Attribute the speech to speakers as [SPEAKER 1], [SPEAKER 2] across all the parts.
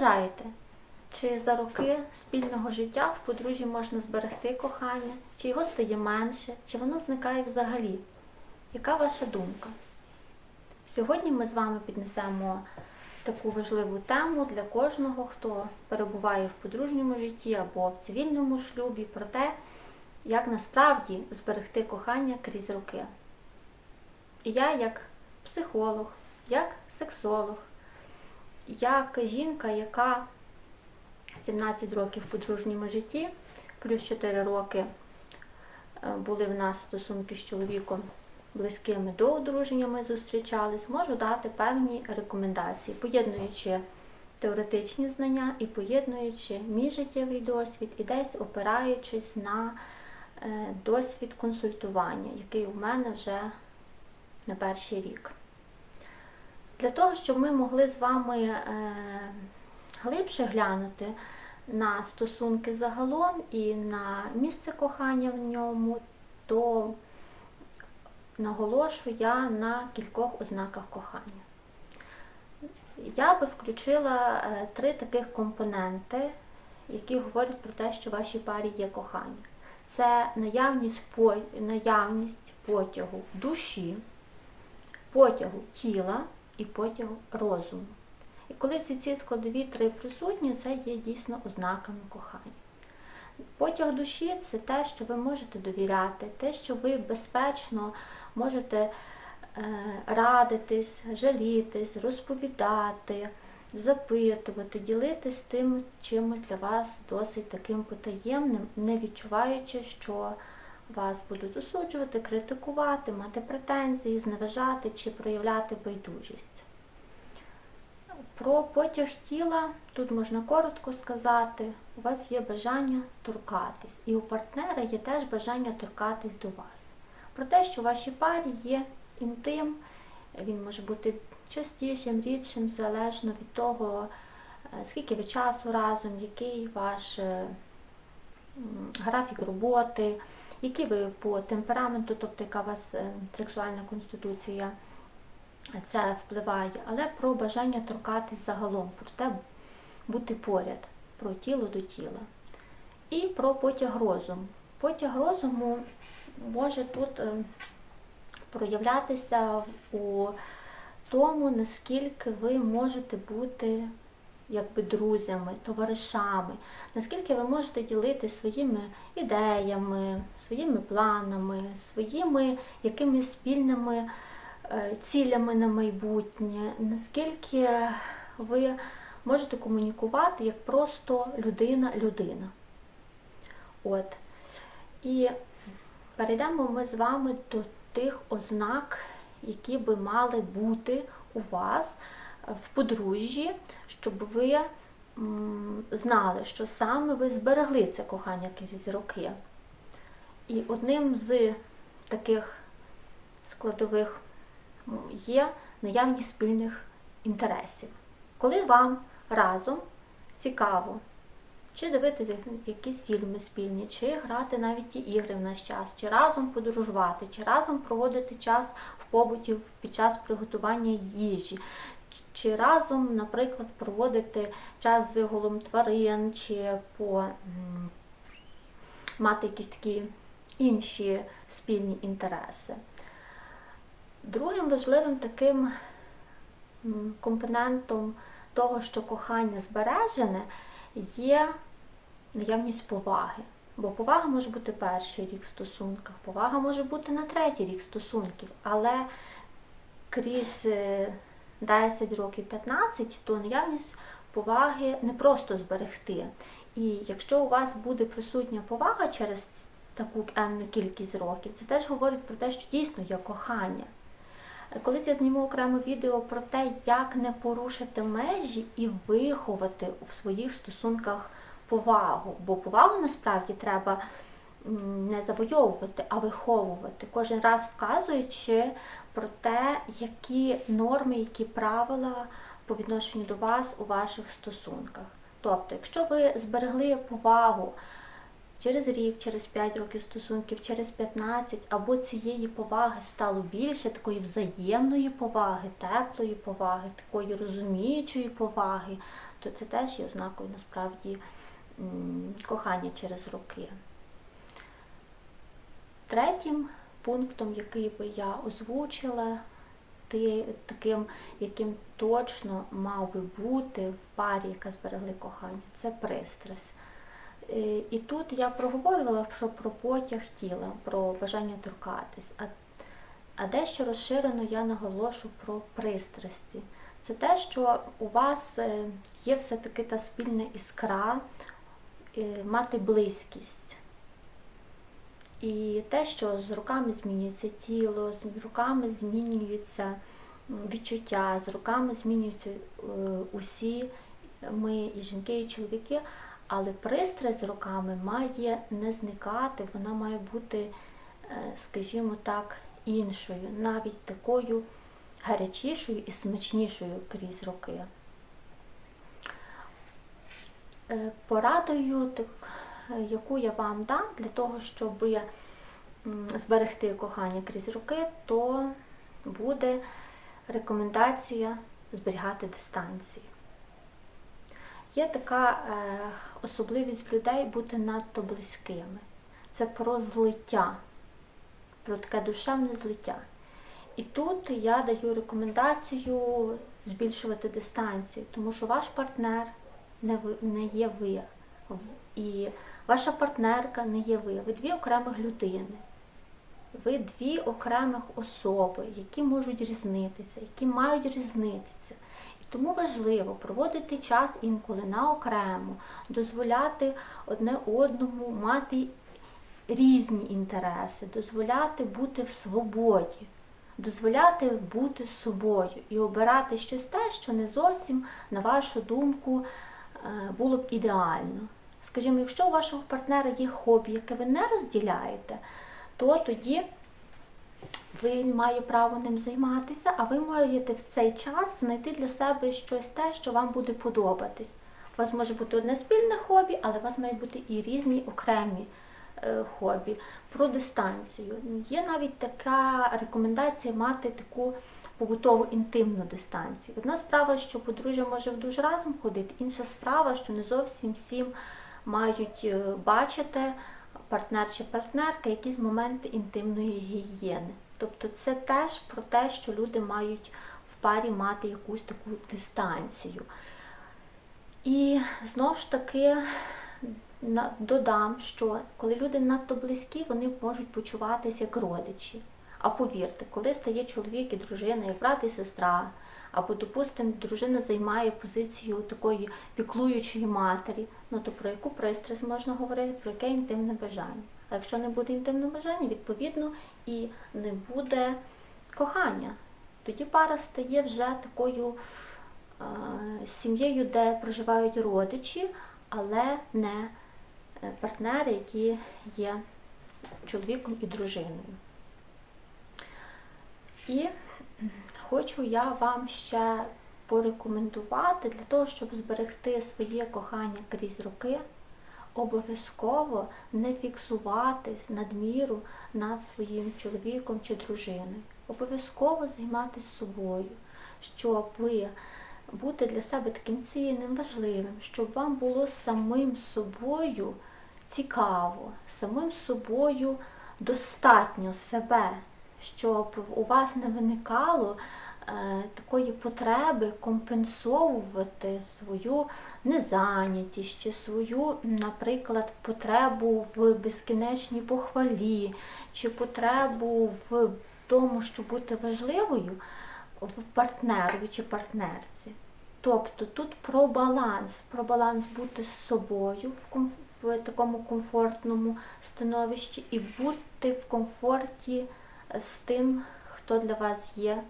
[SPEAKER 1] вважаєте, чи за роки спільного життя в подружжі можна зберегти кохання, чи його стає менше, чи воно зникає взагалі? Яка ваша думка? Сьогодні ми з вами піднесемо таку важливу тему для кожного, хто перебуває в подружньому житті або в цивільному шлюбі, про те, як насправді зберегти кохання крізь роки. І я, як психолог, як сексолог, як жінка, яка 17 років в подружньому житті, плюс 4 роки е, були в нас стосунки з чоловіком близькими до одруження, ми зустрічались, можу дати певні рекомендації, поєднуючи теоретичні знання і поєднуючи мій життєвий досвід і десь опираючись на е, досвід консультування, який у мене вже на перший рік. Для того, щоб ми могли з вами е, глибше глянути на стосунки загалом і на місце кохання в ньому, то наголошу я на кількох ознаках кохання. Я би включила е, три таких компоненти, які говорять про те, що в вашій парі є кохання. Це наявність, наявність потягу душі, потягу тіла і потягу розуму. І коли всі ці складові три присутні, це є дійсно ознаками кохання. Потяг душі це те, що ви можете довіряти, те, що ви безпечно можете е, радитись, жалітись, розповідати, запитувати, ділитись тим чимось для вас досить таким потаємним, не відчуваючи, що вас будуть осуджувати, критикувати, мати претензії, зневажати чи проявляти байдужість. Про потяг тіла тут можна коротко сказати, у вас є бажання торкатись, і у партнера є теж бажання торкатись до вас. Про те, що в вашій парі є інтим, він може бути частішим, рідшим, залежно від того, е, скільки ви часу разом, який ваш е, графік роботи, які ви по темпераменту, тобто яка у вас е, сексуальна конституція це впливає, але про бажання торкатись загалом, про те бути поряд, про тіло до тіла. І про потяг розуму. Потяг розуму може тут е, проявлятися у тому, наскільки ви можете бути якби друзями, товаришами, наскільки ви можете ділитися своїми ідеями, своїми планами, своїми якимись спільними е, цілями на майбутнє, наскільки ви можете комунікувати як просто людина-людина. От. І перейдемо ми з вами до тих ознак, які би мали бути у вас в подружжі, щоб ви знали, що саме ви зберегли це кохання крізь роки. І одним з таких складових є наявність спільних інтересів. Коли вам разом цікаво, чи дивитися якісь фільми спільні, чи грати навіть ті ігри в наш час, чи разом подорожувати, чи разом проводити час в побуті під час приготування їжі, чи разом, наприклад, проводити час з виголом тварин, чи по мати якісь такі інші спільні інтереси. Другим важливим таким компонентом того, що кохання збережене, є наявність поваги. Бо повага може бути перший рік в стосунках, повага може бути на третій рік стосунків, але крізь е, 10 років 15, то наявність поваги не просто зберегти. І якщо у вас буде присутня повага через таку енну кількість років, це теж говорить про те, що дійсно є кохання. Колись я зніму окреме відео про те, як не порушити межі і виховати в своїх стосунках повагу. Бо повагу насправді треба не завойовувати, а виховувати. Кожен раз вказуючи про те, які норми, які правила по відношенню до вас у ваших стосунках. Тобто, якщо ви зберегли повагу через рік, через 5 років стосунків, через 15, або цієї поваги стало більше, такої взаємної поваги, теплої поваги, такої розуміючої поваги, то це теж є ознакою насправді кохання через роки. Третім пунктом, який би я озвучила, таким, яким точно мав би бути в парі, яка зберегли кохання, це пристрасть. Е, І тут я проговорювала що про потяг тіла, про бажання торкатись. А, а дещо розширено я наголошу про пристрасті. Це те, що у вас е, є все-таки та спільна іскра, е, мати близькість. І те, що з роками змінюється тіло, з роками змінюються відчуття, з роками змінюються е, усі ми, і жінки, і чоловіки, але пристрасть з роками має не зникати, вона має бути, е, скажімо так, іншою, навіть такою гарячішою і смачнішою крізь роки. Е, Порадою, так, яку я вам дам для того, щоб зберегти кохання крізь роки, то буде рекомендація зберігати дистанцію. Є така е, особливість людей бути надто близькими. Це про злиття, про таке душевне злиття. І тут я даю рекомендацію збільшувати дистанцію, тому що ваш партнер не, не є ви. І ваша партнерка не є ви. Ви дві окремих людини. Ви дві окремих особи, які можуть різнитися, які мають різнитися. І тому важливо проводити час інколи на окремо, дозволяти одне одному мати різні інтереси, дозволяти бути в свободі, дозволяти бути собою і обирати щось те, що не зовсім, на вашу думку, е, було б ідеально. Скажімо, якщо у вашого партнера є хобі, яке ви не розділяєте, то тоді він має право ним займатися, а ви маєте в цей час знайти для себе щось те, що вам буде подобатись. У вас може бути одне спільне хобі, але у вас мають бути і різні окремі е, хобі. Про дистанцію. Є навіть така рекомендація мати таку побутову інтимну дистанцію. Одна справа, що подружжя може в душ разом ходити, інша справа, що не зовсім всім мають е, бачити партнер чи партнерка якісь моменти інтимної гігієни. Тобто це теж про те, що люди мають в парі мати якусь таку дистанцію. І знову ж таки додам, що коли люди надто близькі, вони можуть почуватися як родичі. А повірте, коли стає чоловік і дружина, як брат і сестра, або, допустимо, дружина займає позицію такої піклуючої матері, ну то про яку пристрасть можна говорити, про яке інтимне бажання. А якщо не буде інтимного бажання, відповідно і не буде кохання. Тоді пара стає вже такою е, сім'єю, де проживають родичі, але не е, партнери, які є чоловіком і дружиною. І хочу я вам ще порекомендувати для того, щоб зберегти своє кохання крізь роки, обов'язково не фіксуватись надміру над своїм чоловіком чи дружиною. Обов'язково займатися собою, щоб бути для себе таким цінним, важливим, щоб вам було самим собою цікаво, самим собою достатньо себе, щоб у вас не виникало е, такої потреби компенсовувати свою незайнятість чи свою, наприклад, потребу в безкінечній похвалі, чи потребу в тому, щоб бути важливою в партнерові чи партнерці. Тобто тут про баланс, про баланс бути з собою в, ком- в такому комфортному становищі і бути в комфорті з тим, хто для вас є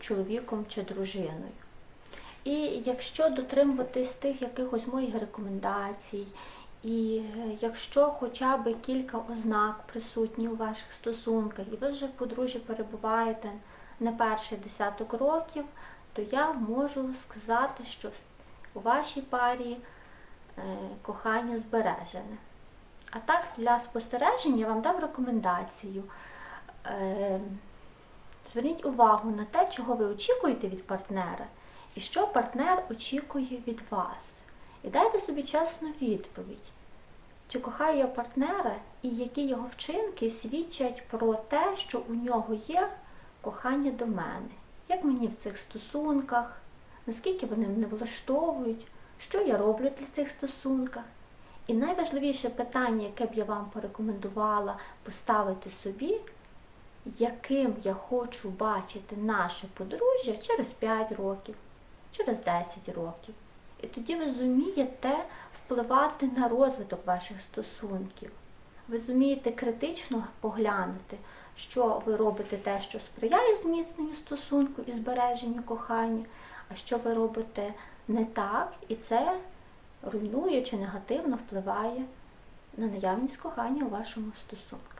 [SPEAKER 1] чоловіком чи дружиною. І якщо дотримуватись тих якихось моїх рекомендацій, і е, якщо хоча б кілька ознак присутні у ваших стосунках, і ви вже в подружжі перебуваєте не перший десяток років, то я можу сказати, що у вашій парі е, кохання збережене. А так, для спостереження я вам дам рекомендацію. Е, Зверніть увагу на те, чого ви очікуєте від партнера, і що партнер очікує від вас. І дайте собі чесну відповідь, чи кохаю я партнера і які його вчинки свідчать про те, що у нього є кохання до мене. Як мені в цих стосунках, наскільки вони мене влаштовують, що я роблю для цих стосунках. І найважливіше питання, яке б я вам порекомендувала поставити собі, яким я хочу бачити наше подружжя через 5 років, через 10 років. І тоді ви зумієте впливати на розвиток ваших стосунків. Ви зумієте критично поглянути, що ви робите те, що сприяє зміцненню стосунку і збереженню кохання, а що ви робите не так, і це руйнує чи негативно впливає на наявність кохання у вашому стосунку.